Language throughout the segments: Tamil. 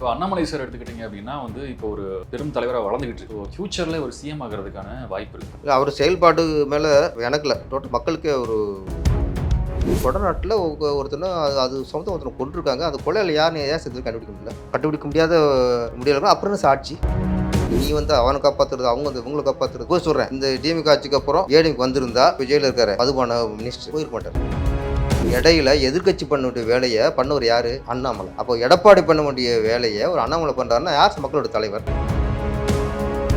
இப்போ அண்ணாமலை சார் எடுத்துக்கிட்டீங்க அப்படின்னா வந்து இப்போ ஒரு பெரும் தலைவராக வளர்ந்துகிட்டு இருக்கு. ஃபியூச்சரில் ஒரு சிஎம் ஆகிறதுக்கான வாய்ப்பு இருக்கு. இல்லை அவர் செயல்பாடு மேலே எனக்கு இல்லை. டோட்டல் மக்களுக்கே ஒரு கொடநாட்டில் ஒருத்தனை அது அது சொந்தம் ஒருத்தனை கொண்டிருக்காங்க அது கொலையில் யார் ஏன் செஞ்சு கண்டுபிடிக்க முடியல? கண்டுபிடிக்க முடியாத முடியல அப்புறம் சாட்சி? நீ வந்து அவனை காப்பாத்துறது அவங்க வந்து இவங்களை காப்பாத்துறது. போய் சொல்கிறேன் இந்த டிஎம்கே ஆட்சிக்கு அப்புறம் ஏடிஎம்க்கு வந்திருந்தா இப்போ ஜெயிலில் இருக்காரு. மதுபான மினிஸ்டர் போயிருக்க மாட்டார். இடையில எதிர்க்கட்சி பண்ண வேண்டிய வேலையை பண்ணவர் யாரு? அண்ணாமலை. அப்போ எடப்பாடி பண்ண வேண்டிய வேலையை ஒரு அண்ணாமலை பண்றாருன்னா யார் மக்களோட தலைவர்?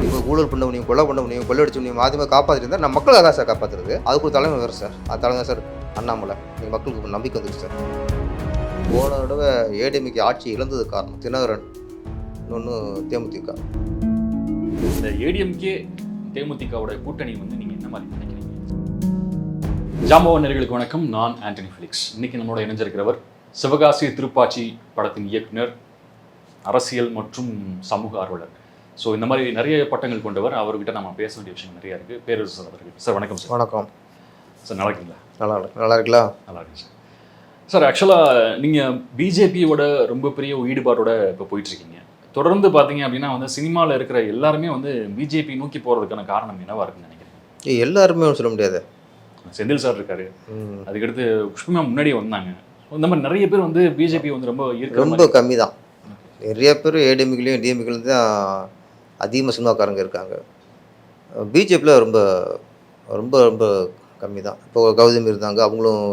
இப்போ ஊழல் பண்ண முடியும் கொலை பண்ண முடியும் கொள்ளடிச்ச முடியும் ஆதிமாக காப்பாற்றிட்டு இருந்தால் மக்கள் அதான் சார் காப்பாற்றுறது அதுக்கு ஒரு தலைமை வேறு சார். அது தலைமை சார் அண்ணாமலை. நீங்கள் மக்களுக்கு நம்பிக்கை வந்துருக்கு சார். போன தடவை ஏடிஎம்கே ஆட்சி இழந்தது காரணம் தினகரன். இன்னொன்று தேமுதிக. இந்த ஏடிஎம்கே தேமுதிகவோட கூட்டணி வந்து நீங்கள் என்ன மாதிரி ஜாம்பவன் நேர்களுக்கு வணக்கம். நான் ஆண்டனி ஃபிலிக்ஸ். இன்னைக்கு நம்மளோட இணைஞ்சிருக்கிறவர் சிவகாசி திருப்பாச்சி படத்தின் இயக்குனர் அரசியல் மற்றும் சமூக ஆர்வலர். ஸோ இந்த மாதிரி நிறைய பட்டங்கள் கொண்டவர். அவர்கிட்ட நம்ம பேச வேண்டிய விஷயம் நிறைய இருக்குது பேரரசு சார் அவர்கள் சார் வணக்கம் சார். வணக்கம். சார் நல்லா இருக்கீங்களா? நல்லா நல்லா இருக்கலாம் நல்லா இருக்கு சார். சார் ஆக்சுவலாக நீங்கள் பிஜேபியோட ரொம்ப பெரிய ஈடுபாடோட இப்போ போயிட்டுருக்கீங்க. தொடர்ந்து பார்த்தீங்க அப்படின்னா வந்து சினிமாவில் இருக்கிற எல்லாருமே வந்து பிஜேபி நோக்கி போகிறதுக்கான காரணம் என்னவா இருக்குன்னு நினைக்கிறேன் எல்லாருமே சொல்ல முடியாது. செந்தில் சார் இருக்காரு. அதுக்கடுத்து புஷ்பமா முன்னாடியே வந்தாங்க. இந்த மாதிரி நிறைய பேர் வந்து பிஜேபி வந்து ரொம்ப ரொம்ப கம்மி தான் நிறைய பேர் ஏடிஎம்கிலையும் டிஎம்கிலையும் தான் அதிகமாக சினிமாக்காரங்க இருக்காங்க. பிஜேபியில் ரொம்ப ரொம்ப ரொம்ப கம்மி தான் இப்போ கௌதமி இருந்தாங்க அவங்களும்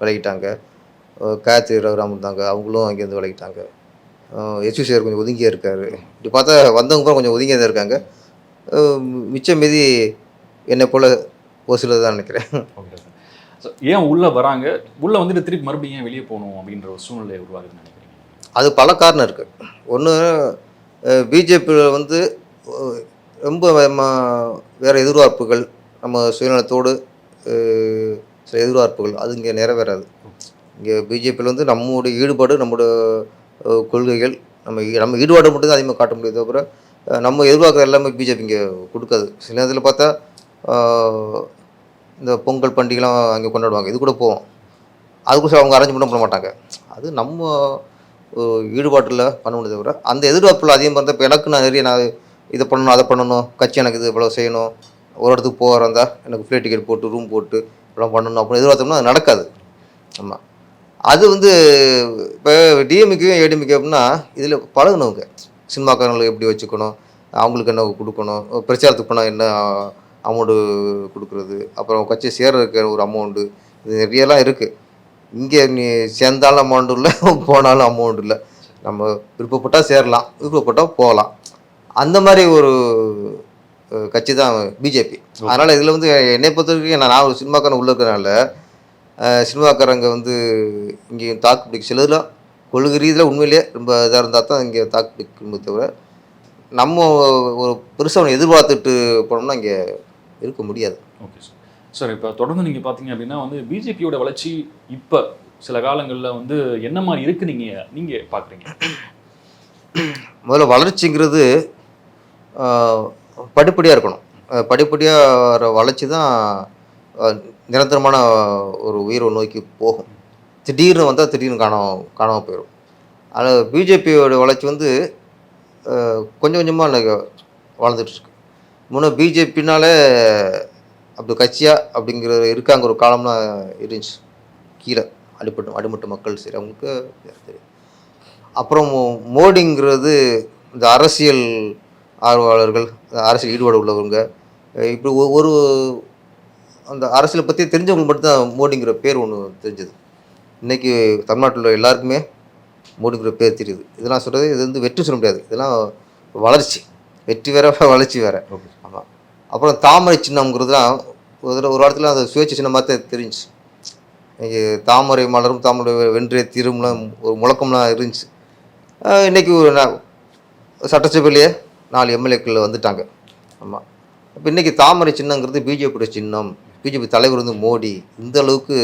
விலகிட்டாங்க. காயத்ரி ரகுராம் இருந்தாங்க அவங்களும் அங்கேருந்து விலகிட்டாங்க. எஸ்வி சேர் கொஞ்சம் ஒதுங்கியே இருக்கார். இப்படி பார்த்தா வந்தவங்க கூட கொஞ்சம் ஒதுங்கியே தான் இருக்காங்க. மிச்சம் மீதி என்னை போல் ஒரு சிலர் தான் நினைக்கிறேன். ஓகே சார் ஸோ ஏன் உள்ளே வராங்க? உள்ளே வந்துட்டு திருப்பி மறுபடியும் ஏன் வெளியே போகணும் அப்படின்ற ஒரு சூழ்நிலை உருவாகுதுன்னு நினைக்கிறீங்க? அது பல காரணம் இருக்குது ஒன்று பிஜேபியில் வந்து ரொம்ப வேற எதிர்பார்ப்புகள் நம்ம சுயநலத்தோடு சில எதிர்பார்ப்புகள் அது இங்கே நிறைவேறாது. இங்கே பிஜேபியில் வந்து நம்மளுடைய ஈடுபாடு நம்மளோட கொள்கைகள் நம்ம நம்ம ஈடுபாடு மட்டும் தான் அதிகமாக காட்ட முடியும் தவிர நம்ம எதிர்பார்க்குற எல்லாமே பிஜேபி இங்கே கொடுக்காது. சில நேரத்தில் பார்த்தா இந்த பொங்கல் பண்டிகைலாம் அங்கே கொண்டாடுவாங்க. இது கூட போவோம். அதுக்கு அவங்க அரேஞ்ச் பண்ண பண்ண மாட்டாங்க. அது நம்ம ஈடுபாட்டில் பண்ண முடியுது தவிர அந்த எதிர்பார்ப்பில் அதிகமாக இருந்தால் இப்போ எனக்கு நான் நிறைய நான் இதை பண்ணணும் அதை பண்ணணும் கட்சி எனக்கு இது இவ்வளோ செய்யணும் ஒரு இடத்துக்கு போகிற இருந்தால் எனக்கு ஃப்ளைட் டிக்கெட் போட்டு ரூம் போட்டு இவ்வளோ பண்ணணும் அப்படின்னு எதிர்பார்த்தோம்னா அது நடக்காது. ஆமாம் அது வந்து இப்போ டிஎம்கேயும் ஏடிஎம்கே அப்படின்னா இதில் பழகுனவங்க சினிமாக்காரங்களுக்கு எப்படி வச்சுக்கணும் அவங்களுக்கு என்ன கொடுக்கணும் பிரச்சாரத்துக்கு போனால் என்ன அமௌண்ட்டு கொடுக்குறது அப்புறம் கட்சி சேர்றதுக்கு ஒரு அமௌண்ட்டு இது நிறையலாம் இருக்குது இங்கே நீ சேர்ந்தாலும் அமௌண்ட் இல்லை போனாலும் அமௌண்ட் இல்லை. நம்ம விருப்பப்பட்டால் சேரலாம் விருப்பப்பட்டால் போகலாம். அந்த மாதிரி ஒரு கட்சி தான் பிஜேபி. அதனால் இதில் வந்து என்னை பொறுத்த வரைக்கும் நான் நான் ஒரு சினிமாக்காரன் உள்ள இருக்கிறனால சினிமாக்காரங்க வந்து இங்கே தாக்கு பிடிக்க சிலதுலாம் கொள்கை ரீதியில் உண்மையிலேயே ரொம்ப இதாக இருந்தால் தான் இங்கே தாக்கு பிடிக்குமே தவிர நம்ம ஒரு பெருசாக எதிர்பார்த்துட்டு போனோம்னா இங்கே இருக்க முடியாது. ஓகே சார் சார் இப்போ தொடர்ந்து நீங்கள் பார்த்தீங்க அப்படின்னா வந்து பிஜேபியோட வளர்ச்சி இப்போ சில காலங்களில் வந்து என்ன மாதிரி இருக்கு நீங்கள் நீங்கள் பார்க்குறீங்க முதல்ல வளர்ச்சிங்கிறது படிப்படியாக இருக்கணும். படிப்படியாக வர வளர்ச்சி தான் நிரந்தரமான ஒரு உயிரை நோக்கி போகும். திடீர்னு வந்தால் திடீர்னு காணாம காணாமல் போயிடும் ஆனால் பிஜேபியோட வளர்ச்சி வந்து கொஞ்சம் கொஞ்சமாக இன்னைக்கு வளர்ந்துட்டு இருக்கு. முன்னே பிஜேபினாலே அப்படி கட்சியா அப்படிங்கிற இருக்காங்க ஒரு காலம்லாம் இருந்துச்சு. கீழே அடிப்பட்டு அடிமட்ட மக்கள் சரி அவங்களுக்கு தெரியும். அப்புறம் மோடிங்கிறது இந்த அரசியல் ஆர்வலர்கள் அரசியல் ஈடுபாடு உள்ளவங்க இப்படி ஒ- ஒரு அந்த அரசியலை பற்றி தெரிஞ்சவங்க மட்டும்தான் மோடிங்கிற பேர் ஒன்று தெரிஞ்சது. இன்றைக்கி தமிழ்நாட்டில் எல்லாருக்குமே மோடிங்கிற பேர் தெரியுது. இதெல்லாம் சொல்கிறது இது வந்து வெற்றி சொல்ல முடியாது. இதெல்லாம் வளர்ச்சி. வெற்றி வேற வளர்ச்சி வேற. ஆமாம் அப்புறம் தாமரை சின்னம்ங்கிறதுலாம் ஒரு தடவை ஒரு இடத்துல அந்த சுயேட்சை சின்னமாக தான் தெரிஞ்சுச்சு. இங்கே தாமரை மலரும் தாமரை வென்றே தீரும்லாம் ஒரு முழக்கம்லாம் இருந்துச்சு. இன்னைக்கு ஒரு சட்டசபையிலேயே நாலு எம்எல்ஏக்கள் வந்துட்டாங்க. ஆமாம் இப்போ இன்றைக்கி தாமரை சின்னங்கிறது பிஜேபியோட சின்னம். பிஜேபி தலைவர் வந்து மோடி. இந்த அளவுக்கு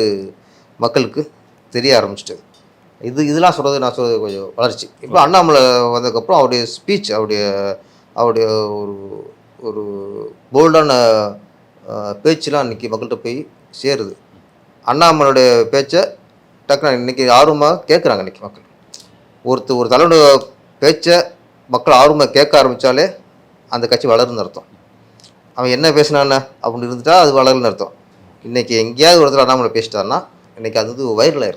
மக்களுக்கு தெரிய ஆரம்பிச்சிட்டது. இது இதெல்லாம் சொல்கிறது நான் சொல்கிறது கொஞ்சம் வளர்ச்சி. இப்போ அண்ணாமலை வந்ததுக்கப்புறம் அவருடைய ஸ்பீச் அவருடைய அவருடைய ஒரு ஒரு போல்டான பேச்செலாம் இன்றைக்கி மக்கள்கிட்ட போய் சேருது. அண்ணாமலையுடைய பேச்சை டக்குனு இன்றைக்கி ஆர்வமாக கேட்குறாங்க இன்றைக்கி மக்கள். ஒருத்தர் ஒரு தலைவனுடைய பேச்சை மக்கள் ஆர்வமாக கேட்க ஆரம்பித்தாலே அந்த கட்சி வளருன்னு அர்த்தம். அவன் என்ன பேசினான்னு அப்படின்னு இருந்துட்டா அது வளருன்னு அர்த்தம். இன்றைக்கி எங்கேயாவது ஒரு இடத்துல அண்ணாமலை பேசிட்டாருன்னா இன்றைக்கி அது வந்து வைரல்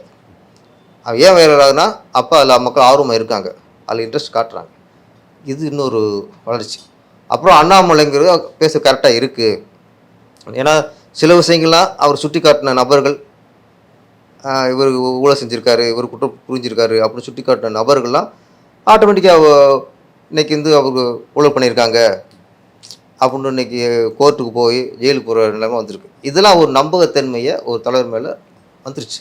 அவன் ஏன் வைரல் ஆகுதுன்னா அப்போ அதில் மக்கள் ஆர்வமாக இருக்காங்க. அதில் இன்ட்ரெஸ்ட் காட்டுறாங்க. இது இன்னொரு வளர்ச்சி. அப்புறம் அண்ணாமலைங்கிறது பேச கரெக்டாக இருக்குது ஏன்னா சில விஷயங்கள்லாம் அவர் சுட்டி காட்டின நபர்கள் இவர் ஊழல் செஞ்சுருக்காரு இவர் குற்றம் புரிஞ்சிருக்காரு அப்படின்னு சுட்டி காட்டின நபர்கள்லாம் ஆட்டோமேட்டிக்காக இன்றைக்கி வந்து அவங்க ஊழல் பண்ணியிருக்காங்க அப்படின்னு இன்னைக்கு கோர்ட்டுக்கு போய் ஜெயிலுக்கு போகிற நிலைமை வந்திருக்கு. இதெல்லாம் ஒரு நம்பகத்தன்மையை ஒரு தலைவர் மேலே வந்துருச்சு.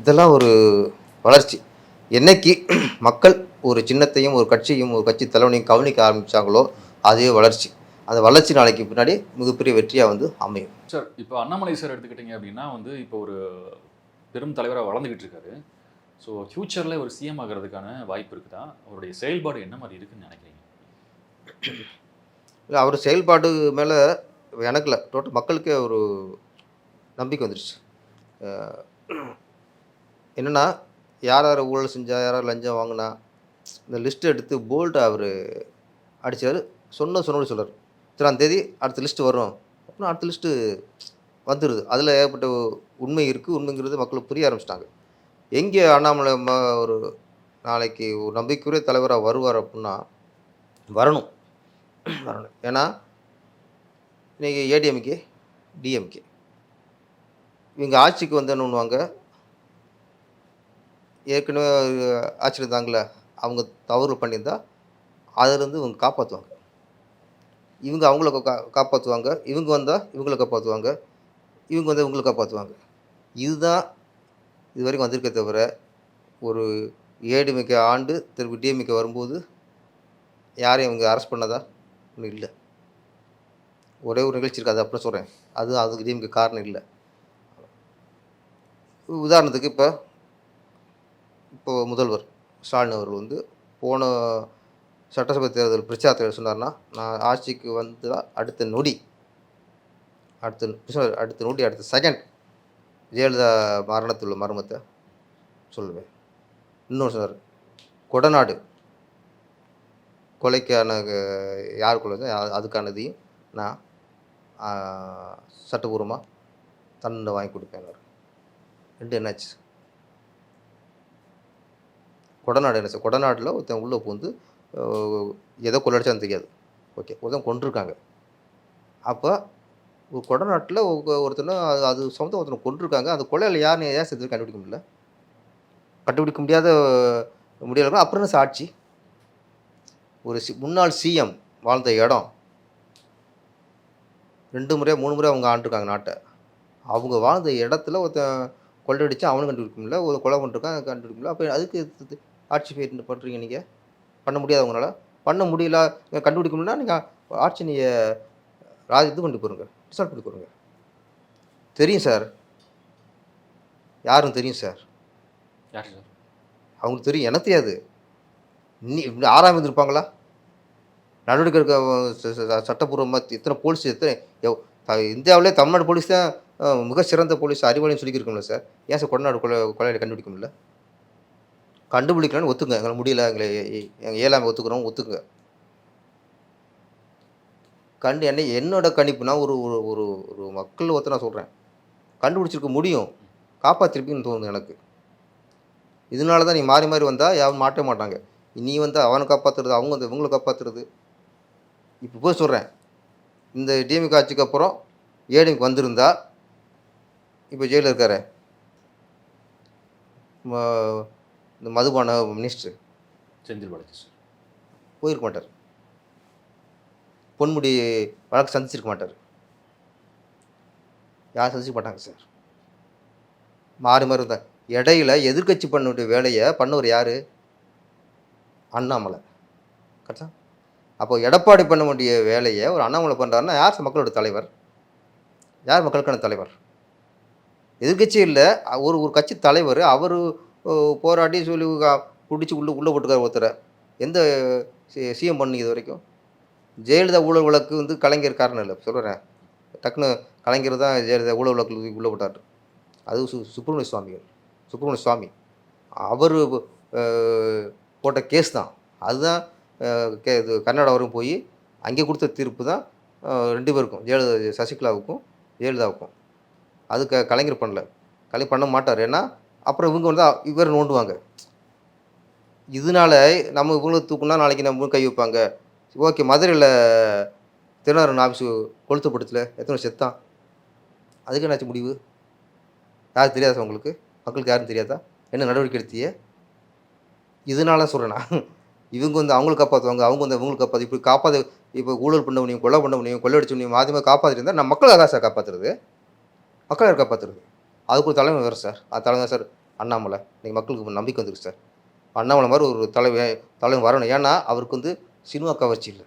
இதெல்லாம் ஒரு வளர்ச்சி. என்னைக்கு மக்கள் ஒரு சின்னத்தையும் ஒரு கட்சியும் ஒரு கட்சி தலைவனையும் கவனிக்க ஆரம்பித்தாங்களோ அதுவே வளர்ச்சி. அந்த வளர்ச்சி நாளைக்கு பின்னாடி மிகப்பெரிய வெற்றியாக வந்து அமையும். சார் இப்போ அண்ணாமலை சார் எடுத்துக்கிட்டீங்க அப்படின்னா வந்து இப்போ ஒரு பெரும் தலைவராக வளர்ந்துக்கிட்டு இருக்காரு. ஸோ ஃப்யூச்சரில் ஒரு சிஎம் ஆகிறதுக்கான வாய்ப்பு இருக்குதா? அவருடைய செயல்பாடு என்ன மாதிரி இருக்குன்னு நினைக்கிறீங்க? இல்ல, அவர் செயல்பாடு மேலே எனக்கு இல்லை. டோட்டல் மக்களுக்கே ஒரு நம்பிக்கை வந்துருச்சு. அஹ் என்னன்னா யார் யார் ஊழல் செஞ்சா யார் யார் லஞ்சம் வாங்கினா இந்த லிஸ்ட் எடுத்து போல்டாக அவர் அடித்தார் சொன்ன சொன்னோடு சொல்கிறார் இத்தனாம் தேதி அடுத்த லிஸ்ட்டு வரும் அப்புறம் அடுத்த லிஸ்ட்டு வந்துடுது அதில் ஏகப்பட்ட உண்மை இருக்குது உண்மைங்கிறது மக்களுக்கு புரிய ஆரம்பிச்சிட்டாங்க. எங்கே அண்ணாமலை ம- ஒரு நாளைக்கு ஒரு நம்பிக்கையுரிய தலைவராக வருவார் அப்படின்னா வரணும். வரணும். ஏன்னா இன்றைக்கி ஏடிஎம்கே டிஎம்கே இவங்க ஆட்சிக்கு வந்தேன்னுவாங்க ஏற்கனவே ஆட்சி இருந்தாங்களே அவங்க தவறு பண்ணியிருந்தா அதிலிருந்து இவங்க காப்பாற்றுவாங்க இவங்க அவங்கள கா காப்பாற்றுவாங்க இவங்க வந்தால் இவங்கள காப்பாற்றுவாங்க இவங்க வந்தால் இவங்களை காப்பாற்றுவாங்க இதுதான் இது வரைக்கும் வந்திருக்கே தவிர ஒரு ஏடிஎம்கே ஆண்டு திருப்பி டிஎம்கே வரும்போது யாரையும் இவங்க அரெஸ்ட் பண்ணதா? ஒன்றும் இல்லை. ஒரே ஒரு நிகழ்ச்சி இருக்குது அது அப்புறம் சொல்கிறேன் அது அதுக்கு டிஎம்கே காரணம் இல்லை. உதாரணத்துக்கு இப்போ இப்போ முதல்வர். ஸ்டாலின் அவர்கள் வந்து போன சட்டசபை தேர்தல் பிரச்சாரத்தில் சொன்னார்னா நான் ஆட்சிக்கு வந்தால் அடுத்த நொடி அடுத்த அடுத்த நொடி அடுத்த செகண்ட் ஜெயலலிதா மரணத்தில் உள்ள மர்மத்தை சொல்லுவேன். இன்னொன்று சொன்னார் கொடநாடு கொலைக்கான யார் கொலை அதுக்கானதையும் நான் சட்டபூர்வமாக தண்டனை வாங்கி கொடுப்பேன். ரெண்டு என்னாச்சு? கொடநாடு என்ன சார் கொடநாட்டில் ஒருத்தன் உள்ளே பூந்து எதோ எதை கொள்ளடிச்சான்னு தெரியாது. ஓகே ஒருத்தன் கொண்டிருக்காங்க அப்போ ஒரு கொடநாட்டில் ஒருத்தனை அது அது சொந்த ஒருத்தனை கொண்டிருக்காங்க அந்த கொலையில் யாருன்னு ஏன் சேர்த்து கண்டுபிடிக்க முடியல? கண்டுபிடிக்க முடியாத முடியல அப்புறம் என்ன சாட்சி? ஒரு சி முன்னாள் சிஎம் வாழ்ந்த இடம். ரெண்டு முறை மூணு முறை அவங்க ஆண்டுருக்காங்க நாட்டை. அவங்க வாழ்ந்த இடத்துல ஒருத்தன் கொள்ளடிச்சு அவனும் கண்டுபிடிக்க முடியல. ஒரு கொலை பண்ணிருக்கான் கண்டுபிடிக்க முடியல. அப்போ அதுக்கு ஆட்சி பேர் பண்ணுறீங்க நீங்கள் பண்ண முடியாது உங்களால? பண்ண முடியல நீங்க கண்டுபிடிக்க முடியல நீங்கள் ஆட்சி நீங்கள் ராஜ் இது பண்ணி போருங்க ரிசால்ட் பண்ணி போருங்க தெரியும் சார். யாரும் தெரியும் சார். யார் சார்? அவங்களுக்கு தெரியும். எனக்கு தெரியாது. நீ ஆறாம் இருந்திருப்பாங்களா நடவடிக்கை ச- சட்டப்பூர்வமாக எத்தனை போலீஸ் எத்தனை இந்தியாவிலே தமிழ்நாடு போலீஸ் தான் மிக சிறந்த போலீஸ் அறிவாளின்னு சொல்லியிருக்கோம்ல சார். ஏன் சார் கொடநாடு கொலை கொலையில் கண்டுபிடிக்க முடியல? கண்டுபிடிக்கலன்னு ஒத்துங்க. எங்களை முடியல எங்களை எங்கள் ஏழாமை ஒத்துக்கிறோம் ஒத்துக்குங்க. கண்டு என்ன என்னோட கணிப்புனா ஒரு ஒரு ஒரு ஒரு மக்கள் ஒருத்த நான் சொல்கிறேன் கண்டுபிடிச்சிருக்க முடியும். காப்பாற்றிருப்பீங்கன்னு தோணுது எனக்கு. இதனால தான் நீ மாறி மாறி வந்தால் யாரும் மாட்ட மாட்டாங்க. நீ வந்து அவனை காப்பாற்றுறது அவங்க வந்து இவங்களை காப்பாற்றுறது இப்போ போய் சொல்கிறேன் இந்த டிஎம்கே ஆட்சிக்கு அப்புறம் ஏடிஎம்க்கு வந்திருந்தா இப்போ ஜெயிலில் இருக்காரு. இந்த மதுபான மினிஸ்டர். செந்தில் பாலாஜி சார். போயிருக்க மாட்டார். பொன்முடி வழக்கு சந்திச்சிருக்க மாட்டார். யாரும் சந்திச்சிக்க மாட்டாங்க சார்? மாறி மாறி இருந்தா இடையில எதிர்க்கட்சி பண்ண வேண்டிய வேலையை பண்ணவர் யார்? அண்ணாமலை. கரெக்டா? அப்போ எடப்பாடி பண்ண வேண்டிய வேலையை ஒரு அண்ணாமலை பண்ணுறாருன்னா யார் சார் மக்களோட தலைவர்? யார் மக்களுக்கான தலைவர்? எதிர்க்கட்சி இல்லை ஒரு ஒரு கட்சி தலைவர் அவர் போராட்டி சொல்லி பிடிச்சி உள்ளே உள்ளே போட்டுக்கார் ஒருத்தரை. எந்த சிஎம் பண்ணி இது வரைக்கும்? ஜெயலலிதா ஊழல் வழக்கு வந்து கலைஞர் காரணம் இல்லை சொல்கிறேன் டக்குன்னு கலைஞர் தான் ஜெயலலிதா ஊழல் வழக்கு உள்ளே போட்டார். அது சு சுப்பிரமணிய சுவாமிகள் சுப்பிரமணிய சுவாமி. அவர் போட்ட கேஸ் தான். அதுதான் கே இது கர்நாடகாவும் போய் அங்கே கொடுத்த தீர்ப்பு தான் ரெண்டு பேருக்கும் ஜெயலலிதா சசிகலாவுக்கும் ஜெயலலிதாவுக்கும். அது க கலைஞர் பண்ணல. கலைஞர் பண்ண மாட்டார். ஏன்னா அப்புறம் இவங்க வந்து இவர் நோண்டுவாங்க. இதனால நம்ம இவங்களை தூக்குனா நாளைக்கு நம்ம கை வைப்பாங்க. ஓகே மதுரையில் திருநாரன் ஆஃபீஸு கொளுத்தப்படுத்தல எத்தனை செத்தான்? அதுக்கு என்னாச்சு முடிவு? யாரும் தெரியாதா உங்களுக்கு? மக்களுக்கு யாரும் தெரியாதா? என்ன நடவடிக்கை எடுத்தியே இதனால சொல்கிறேன் இவங்க வந்து அவங்களை காப்பாற்றுவாங்க அவங்க வந்து அவங்களுக்கு காப்பாற்று இப்படி காப்பாற்று இப்போ ஊழல் பண்ண முடியும் கொலை பண்ண முடியும் கொள்ளடிச்ச முடியும் அதிகமாக காப்பாற்றிருந்தா நான் மக்கள் அதான் சார் காப்பாற்றுறது மக்கள் யார் காப்பாற்றுறது அதுக்கு ஒரு தலைமை வேறு சார். அது தலைமை சார் அண்ணாமலை. இன்றைக்கி மக்களுக்கு நம்பிக்கை வந்துருக்கு சார். அண்ணாமலை மாதிரி ஒரு தலைவர் தலைவன் வரணும். ஏன்னா அவருக்கு வந்து சினிமா கவர்ச்சி இல்லை.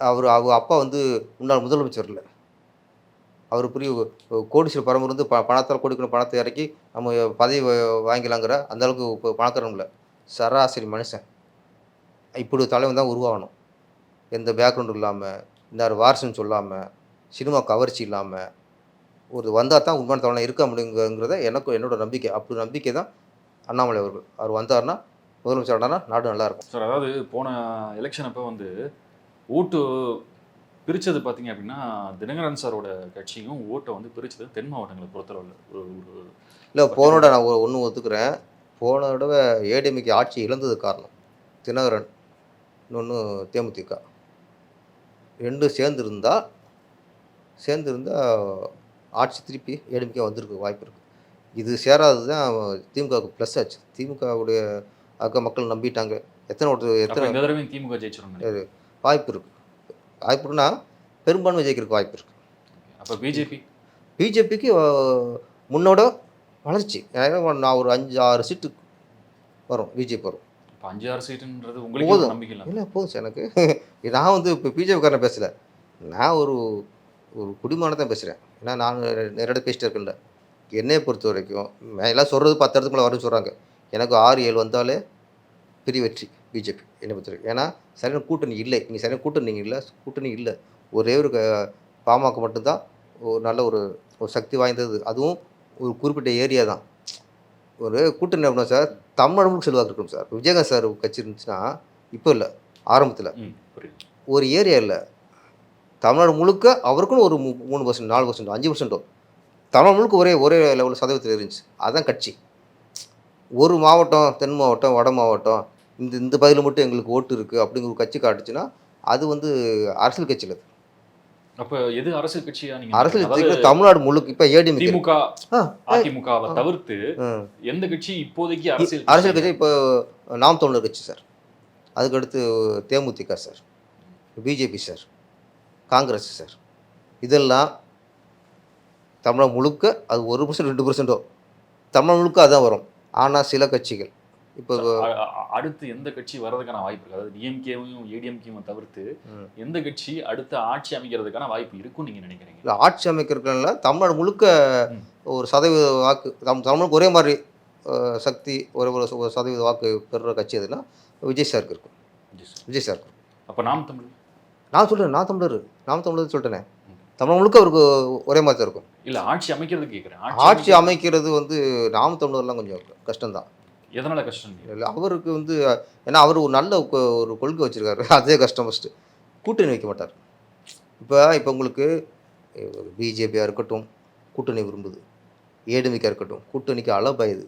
அவர் அவர் அப்பா வந்து முன்னாள் முதலமைச்சர் இல்லை. அவர் பெரிய கோடிஸ்வர பரம்பரை வந்து ப பணத்தால் கொடுக்கணும் பணத்தை இறக்கி நம்ம பதவி வாங்கிக்கலாங்கிற அந்த அளவுக்கு இப்போ பணக்காரன் இல்லை. சராசரி மனுஷன். இப்படி தலைவன் தான் உருவாகணும். எந்த பேக்ரவுண்டும் இல்லாமல் இந்த வாரிசுன்னு சொல்லாமல் சினிமா கவர்ச்சி இல்லாமல் ஒரு வந்தால் தான் உண்மையான தலைவனாக இருக்க முடியுங்கிறத எனக்கு என்னோட நம்பிக்கை. அப்படி நம்பிக்கை தான் அண்ணாமலை அவர்கள். அவர் வந்தார்னா முதலமைச்சர் ஆனார்னா நாடு நல்லா இருக்கும். சார் அதாவது போன எலெக்ஷன் அப்போ வந்து ஓட்டு பிரிச்சது பார்த்தீங்க அப்படின்னா தினகரன் சாரோட கட்சியும் ஓட்டை வந்து பிரிச்சது தென் மாவட்டங்களை பொறுத்தளவில். ஒரு ஒரு இல்லை போனோட நான் ஒன்று ஒத்துக்கிறேன். போன தடவை ஏடிஎம்கே ஆட்சி இழந்தது காரணம் தினகரன் இன்னொன்று தேமுதிக. ரெண்டும் சேர்ந்துருந்தா சேர்ந்துருந்தா ஆட்சி திருப்பி ஏடிஎம்கே வந்திருக்கு வாய்ப்பு இருக்குது இது சேராதது தான் திமுகவுக்கு ப்ளஸ் ஆச்சு. திமுகவுடைய அக்க மக்கள் நம்பிட்டாங்க. எத்தனை அப்ப எத்தனை திமுக ஜெயிச்சிடும் வாய்ப்பு இருக்குது வாய்ப்பு இருக்குன்னா பெரும்பான்மை ஜெயிக்கிறதுக்கு வாய்ப்பு இருக்குது அப்போ பிஜேபி? பிஜேபிக்கு முன்னோட வளர்ச்சி. நான் ஒரு அஞ்சு ஆறு சீட்டு வரும் பிஜேபி வரும். இப்போ அஞ்சு ஆறு சீட்டுன்றது உங்களுக்கு போதும். ஒரு இல்லை. போதும் எனக்கு. நான் வந்து இப்போ பிஜேபிக்காரன் பேசல. நான் ஒரு ஒரு குடிமான தான் பேசுகிறேன். ஏன்னா நான் நேரடியாக பேசிட்டு இருக்கேன்ல. என்னையை பொறுத்த வரைக்கும் எல்லாம் சொல்கிறது பத்து இடத்துக்கு மேலே வரும்னு சொல்கிறாங்க. எனக்கு ஆறு ஏழு வந்தாலே பெரிய வெற்றி பிஜேபி என்னை பொறுத்த வரைக்கும். ஏன்னா சரியான கூட்டணி இல்லை. நீங்கள் சரியான கூட்டணி இல்லை கூட்டணி இல்லை. ஒரே ஒரு பாமக மட்டும்தான் ஒரு நல்ல ஒரு ஒரு சக்தி வாய்ந்தது. அதுவும் ஒரு குறிப்பிட்ட ஏரியா தான். ஒரு கூட்டணி அப்படின்னா சார் தமிழ்நாடு செல்வாக்கு இருக்கும் சார். விஜயகாந்த் சார் கட்சி இருந்துச்சுன்னா இப்போ இல்லை ஆரம்பத்தில். ஒரு ஏரியா இல்லை. தமிழ்நாடு முழுக்க அவருக்குன்னு ஒரு மூணு பர்சன்ட் நாலு பர்சன்ட் அஞ்சு பர்சன்ட்டோ தமிழ்நாடு முழுக்க ஒரே ஒரே லெவலில் சதவீதத்தில் இருந்துச்சு. அதுதான் கட்சி. ஒரு மாவட்டம் தென் மாவட்டம் வட மாவட்டம் இந்த இந்த பகுதியில் மட்டும் எங்களுக்கு ஓட்டு இருக்குது அப்படிங்கிற ஒரு கட்சி காட்டுச்சுன்னா அது வந்து அரசியல் கட்சியில் அது. அப்போ எது அரசியல் கட்சியா நீங்க அரசியல் கட்சியில் தமிழ்நாடு முழுக்க இப்போ ஏடிஎம்கே திமுக அதிமுகவை. தவிர்த்து. எந்த கட்சி இப்போதைக்கு அரசியல் அரசியல் கட்சி இப்போ நாம் தமிழர் கட்சி சார். அதுக்கடுத்து DMDK sir. BJP sir. Congress sir. இதெல்லாம் தமிழகம் முழுக்க அது ஒரு பர்சன்ட் ரெண்டு பர்சன்ட்டோ தமிழ் முழுக்க அதான் வரும். ஆனால் சில கட்சிகள் இப்போ அடுத்து எந்த கட்சி வர்றதுக்கான வாய்ப்பு இருக்கு? அதாவது டிஎம்கேவையும் ஏடிஎம்கேவும் தவிர்த்து. எந்த கட்சி அடுத்த ஆட்சி அமைக்கிறதுக்கான வாய்ப்பு இருக்கும்னு நீங்க நினைக்கிறீங்க? இல்லை ஆட்சி அமைக்கிறதுல தமிழ்நாடு முழுக்க. ஒரு சதவீத வாக்கு தம் தமிழுக்கு ஒரே மாதிரி சக்தி ஒரே ஒரு சதவீத வாக்கு பெறுற கட்சி எதுனா விஜய் சாருக்கு இருக்கும். விஜய் சார். அப்ப நாம் தமிழ்? நான் சொல்கிறேன் நான் தமிழர். நான் தமிழர் சொல்லிட்டேனே. தமிழ் முழுக்க அவருக்கு ஒரே மாதிரி தான் இருக்கும். இல்ல ஆட்சி அமைக்கிறது கேக்குறேன். ஆட்சி அமைக்க- அமைக்கிறது வந்து நாம் தமிழர்லாம் கொஞ்சம் கஷ்டம்தான். எதனால கஷ்டம் இல்லை அவருக்கு வந்து ஏன்னா அவர் ஒரு நல்ல ஒரு கொள்கை வச்சுருக்காரு. அதே கஷ்டம் ஃபஸ்ட்டு கூட்டணி வைக்க மாட்டார். இப்போ இப்போ உங்களுக்கு பிஜேபியாக இருக்கட்டும் கூட்டணி விரும்புது. ஏடிமிக்கா இருக்கட்டும் கூட்டணிக்கு அளபாயுது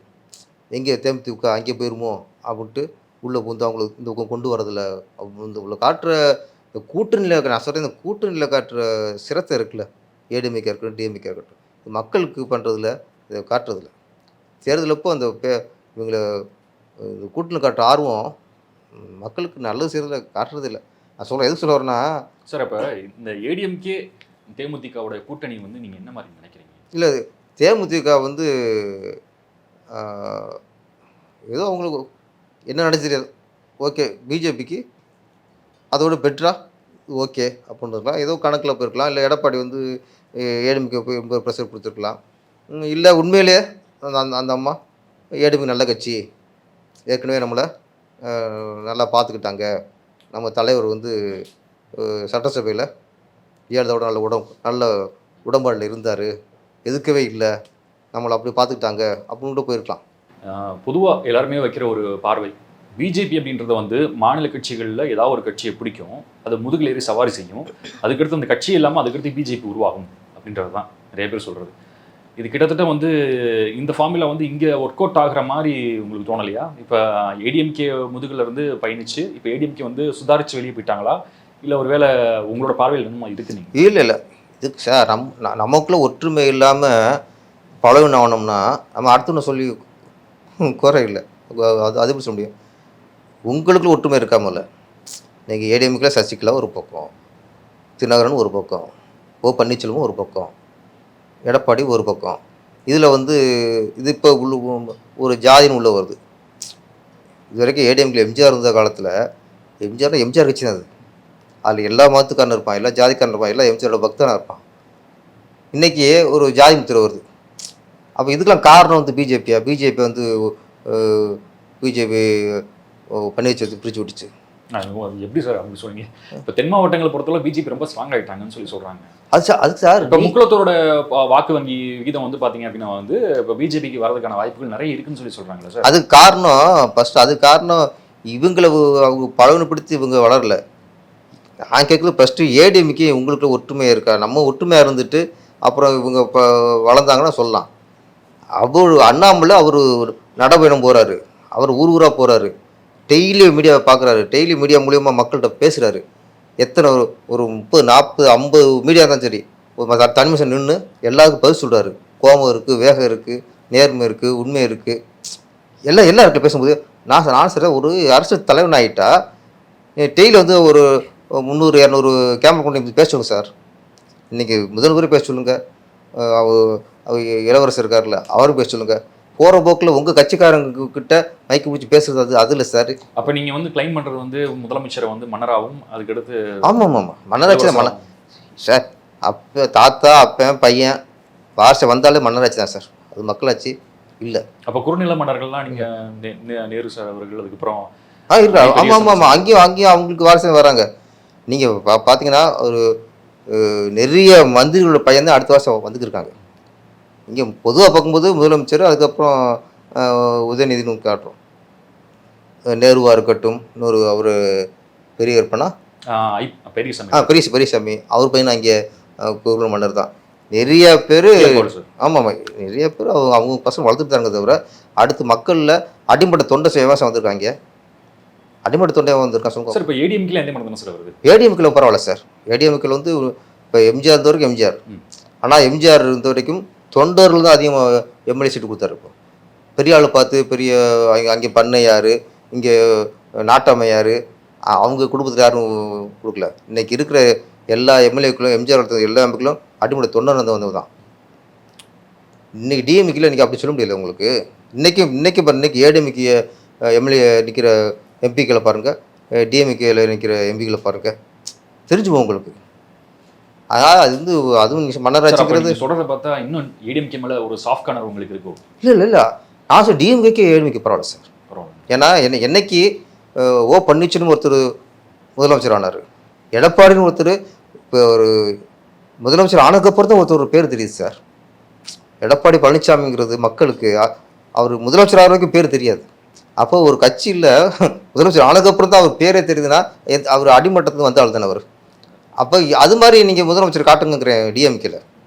எங்கே தேமுதிக அங்கே போயிருமோ அப்படின்ட்டு உள்ளே புந்து அவங்களுக்கு இந்த கொண்டு இந்த உள்ள காட்டுற இந்த கூட்டணியில் இருக்கிற நான் சொல்கிறேன் இந்த கூட்டணியில் காட்டுற சிரத்தை இருக்குல்ல ஏடிமிக்கா இருக்கட்டும் டிஎம்கே இருக்கட்டும் இது மக்களுக்கு பண்ணுறதில்ல இதை காட்டுறதில்ல. தேர்தலப்போ அந்த பே இவங்களை இந்த கூட்டணி காட்டுற ஆர்வம் மக்களுக்கு நல்லது செய்கிறதுல காட்டுறதில்ல. நான் சொல்கிறேன் எதுக்கு சொல்ல வரேன்னா சார் அப்ப இந்த ஏடிஎம்கே தேமுதிகவோட கூட்டணி வந்து நீங்க என்ன மாதிரி நினைக்கிறீங்க? இல்லை தேமுதிக வந்து ஏதோ அவங்களுக்கு என்ன நடந்து தெரியாது ஓகே பிஜேபிக்கு அதோட பெட்டரா ஓகே அப்படின்னு இருக்கலாம் ஏதோ கணக்கில் போயிருக்கலாம். இல்லை எடப்பாடி வந்து ஏடிமிக்கு போய் ரொம்ப ப்ரெஷர் கொடுத்துருக்கலாம். இல்லை உண்மையிலே அந்த அந்த- அந்த அம்மா ஏடிமி நல்ல கட்சி. ஏற்கனவே நம்மளை நல்லா பார்த்துக்கிட்டாங்க நம்ம தலைவர் வந்து சட்டசபையில் ஏழுதோட நல்ல உடம் நல்ல உடம்பாடில் இருந்தார். எதுக்கவே இல்லை. நம்மளை அப்படி பார்த்துக்கிட்டாங்க அப்படின்ட்டு கூட போயிருக்கலாம். பொதுவாக எல்லாருமே வைக்கிற ஒரு பார்வை. பிஜேபி அப்படின்றது வந்து மாநில கட்சிகளில் ஏதாவது ஒரு கட்சியை பிடிக்கும் அதை முதுகில் ஏறி சவாரி செய்யும். அதுக்கடுத்து அந்த கட்சி இல்லாமல் அதுக்கடுத்து பிஜேபி உருவாகும் அப்படின்றது தான் நிறைய பேர் சொல்கிறது இது கிட்டத்தட்ட வந்து இந்த ஃபார்முலா வந்து இங்கே ஒர்க் அவுட் ஆகிற மாதிரி உங்களுக்கு தோணலையா? இப்போ ஏடிஎம்கே முதுகில் இருந்து பயணிச்சு இப்போ ஏடிஎம்கே வந்து சுதாரித்து வெளியே போயிட்டாங்களா? இல்லை ஒருவேளை உங்களோட பார்வையில் இன்னும் இருக்கு நீங்கள் இல்லை இல்லை. இதுக்கு சார் நம் நமக்குள்ளே ஒற்றுமை இல்லாமல் பழகின நம்ம அடுத்தவனை சொல்லி குறை இல்லை. அது அது எப்படி சொல்ல முடியும்? உங்களுக்குள்ள ஒற்றுமை இருக்காமல்ல நீங்கள் ஏடிஎம்கில் சசிகலா ஒரு பக்கம் தினகரன் ஒரு பக்கம் ஓ பன்னீர்செல்வம் ஒரு பக்கம் எடப்பாடி ஒரு பக்கம். இதில் வந்து இது இப்போ உள்ள ஒரு ஜாதின்னு உள்ள வருது. இது வரைக்கும் ஏடிஎம்கில் எம்ஜிஆர் இருந்த காலத்தில் எம்ஜிஆர்னா எம்ஜிஆர் கட்சி தான் அது. அதில் எல்லா மதத்துக்காரனும் இருப்பான் எல்லா ஜாதிக்காரன் இருப்பான் எல்லா எம்ஜிஆரோட பக்தனாக இருப்பான். இன்றைக்கி ஒரு ஜாதி முத்திரை வருது. அப்போ இதுக்கெல்லாம் காரணம் வந்து பிஜேபியா பிஜேபி வந்து பிஜேபி பன்னீர்செல்வத்தை பிரித்து விட்டுச்சு. நான் அது எப்படி சார் அப்படி சொல்றீங்க? இப்போ தென் மாவட்டங்களை பொறுத்தவரை பிஜேபி ரொம்ப ஸ்ட்ராங் ஆயிட்டாங்கன்னு சொல்லி சொல்றாங்க. அது சார் அதுக்கு சார் இப்போ முக்குளத்தோட வாக்கு வங்கி விகிதம் வந்து பாத்தீங்க அப்படின்னா வந்து இப்போ பிஜேபிக்கு வரதுக்கான வாய்ப்புகள் நிறைய இருக்குன்னு சொல்லி சொல்றாங்களா சார்? அதுக்கு காரணம் ஃபஸ்ட்டு அது காரணம் இவங்கள அவங்க பழகுனப்படுத்தி இவங்க வளரல. நான் கேட்குறது ஃபஸ்ட்டு ஏடிஎம்கே உங்களுக்குள்ள ஒற்றுமையாக இருக்கா? நம்ம ஒற்றுமையாக இருந்துட்டு அப்புறம் இவங்க இப்போ வளர்ந்தாங்கன்னா சொல்லலாம். அவர் அண்ணாமலை அவர் நடைபயணம் போகிறாரு அவர் ஊர் ஊராக போகிறாரு டெய்லி மீடியாவை பார்க்குறாரு. டெய்லி மீடியா மூலியமாக மக்கள்கிட்ட பேசுகிறாரு எத்தனை ஒரு ஒரு முப்பது நாற்பது ஐம்பது மீடியா தான் சரி ஒரு தனிமசம் நின்று எல்லாருக்கும் பதில் சொல்கிறாரு கோபம் இருக்குது வேகம் இருக்குது நேர்மை இருக்குது உண்மை இருக்குது எல்லாம் எல்லார்கிட்ட பேசும்போது நான் நான் சார் ஒரு அரசு தலைவன் ஆகிட்டா டெய்லி வந்து ஒரு முந்நூறு இரநூறு கேமரா கொண்டு பேசுவோங்க சார். இன்றைக்கி முதல்வரே பேச சொல்லுங்கள் அவர் இளவரசர் இருக்கார்ல அவரும் பேச சொல்லுங்கள் போகிற போக்கில் உங்கள் கட்சிக்காரங்க கிட்ட மைக்கு பிடிச்சி பேசுறது அது அது இல்லை சார். அப்ப நீங்க வந்து கிளைம் பண்றது வந்து முதலமைச்சரை வந்து மன்னராகவும் அதுக்கடுத்து ஆமாம் ஆமாம் மன்னராட்சி தான் மன்ன சார் அப்போ தாத்தா அப்பன் பையன் வாரிசை வந்தாலே மன்னராட்சி தான் சார். அது மக்களாட்சி இல்லை. அப்ப குறுநில மன்னர்கள்லாம் நீங்க நே- நே- நேரு சார் அவர்கள் அதுக்கப்புறம் ஆ இருக்கா ஆமாம் ஆமாம் ஆமாம் அங்கேயும் அங்கேயும் அவங்களுக்கு வாரிசு வராங்க. நீங்கள் பா பார்த்தீங்கன்னா ஒரு நிறைய மந்திரிகளோட பையன் தான் அடுத்த வருஷம் வந்துக்கிருக்காங்க இங்கே பொதுவாக பார்க்கும்போது முதலமைச்சர் அதுக்கப்புறம் உதயநிதினு காட்டுறோம். அஹ், நேருவா இருக்கட்டும் இன்னொரு அவர் பெரிய இருப்பனா பெரியசாமி. ஆ பெரிய பெரியசாமி. அவர் பையன் அங்கே குருகுல மன்னர் தான். நிறைய பேர். ஆமாம் ஆமாம் நிறைய பேர் அவங்க அவங்க பசங்க வளர்த்துட்டு தாங்க தவிர அடுத்து மக்களில் அடிமட்ட தொண்டை சேவாசம் வந்திருக்காங்க அடிமட்ட தொண்டை வந்திருக்கான் சொல்லுங்க சார் இப்போ ஏடிஎம்கில எந்த மனம் சார் வருது? ஏடிஎம்கில் பரவாயில்ல சார். ஏடிஎம்கில் வந்து இப்போ எம்ஜிஆர் இருந்த வரைக்கும் எம்ஜிஆர். ஆனால் எம்ஜிஆர் இருந்த வரைக்கும் தொண்டர்கள் தான் அதிகமாக எம்எல்ஏ சீட்டு கொடுத்தாரு இப்போ. பெரிய ஆள் பார்த்து பெரிய அங்கே அங்கே பண்ணையார் இங்கே நாட்டாமையார் அவங்க குடும்பத்தில் யாரும் கொடுக்கல. இன்னைக்கு இருக்கிற எல்லா எம்எல்ஏக்களும் எம்ஜிஆர் வளர்த்த எல்லா எம்பிக்களும் அடிமட்ட தொண்டர் வந்து வந்தது தான். இன்னைக்கு டிஎம்கில் இன்றைக்கி அப்படி சொல்ல முடியல உங்களுக்கு. இன்றைக்கி இன்றைக்கி பாரு இன்னைக்கு எம்எல்ஏ நிற்கிற எம்பிக்களை பாருங்கள் டிஎம்கேயில் நிற்கிற எம்பிக்களை பாருங்கள் தெரிஞ்சுப்போம் உங்களுக்கு. அதனால் அது வந்து அதுவும் மன்னராட்சிங்கிறது சொல்றத பார்த்தா இன்னும் ஏடிஎம்கே மேல ஒரு சாஃப்ட் கார்னர் உங்களுக்கு இருக்கும். இல்லை இல்லை இல்லை. நான் சார் டிஎம்கேக்கு ஏடிஎம்கே பரவாயில்ல சார். பரவாயில்ல. ஏன்னா என்ன என்னைக்கு ஓ பன்னீர்செல்வம் ஒருத்தர் முதலமைச்சர் ஆனார். எடப்பாடின்னு ஒருத்தர் இப்போ ஒரு முதலமைச்சர் ஆனதுக்கப்புறம் தான் ஒருத்தர் ஒரு பேர் தெரியுது சார். எடப்பாடி பழனிசாமிங்கிறது மக்களுக்கு அவர் முதலமைச்சர் ஆகிற வரைக்கும் பேர் தெரியாது. அப்போ ஒரு கட்சியில் முதலமைச்சர் ஆனதுக்கப்புறம் தான் அவர் பேரே தெரியுதுன்னா அவர் அடிமட்டத்துக்கு வந்த ஆள் தானே அவர். அப்போ அது மாதிரி நீங்கள் முதலமைச்சர் காட்டுங்கிறேன் டிஎம்கேல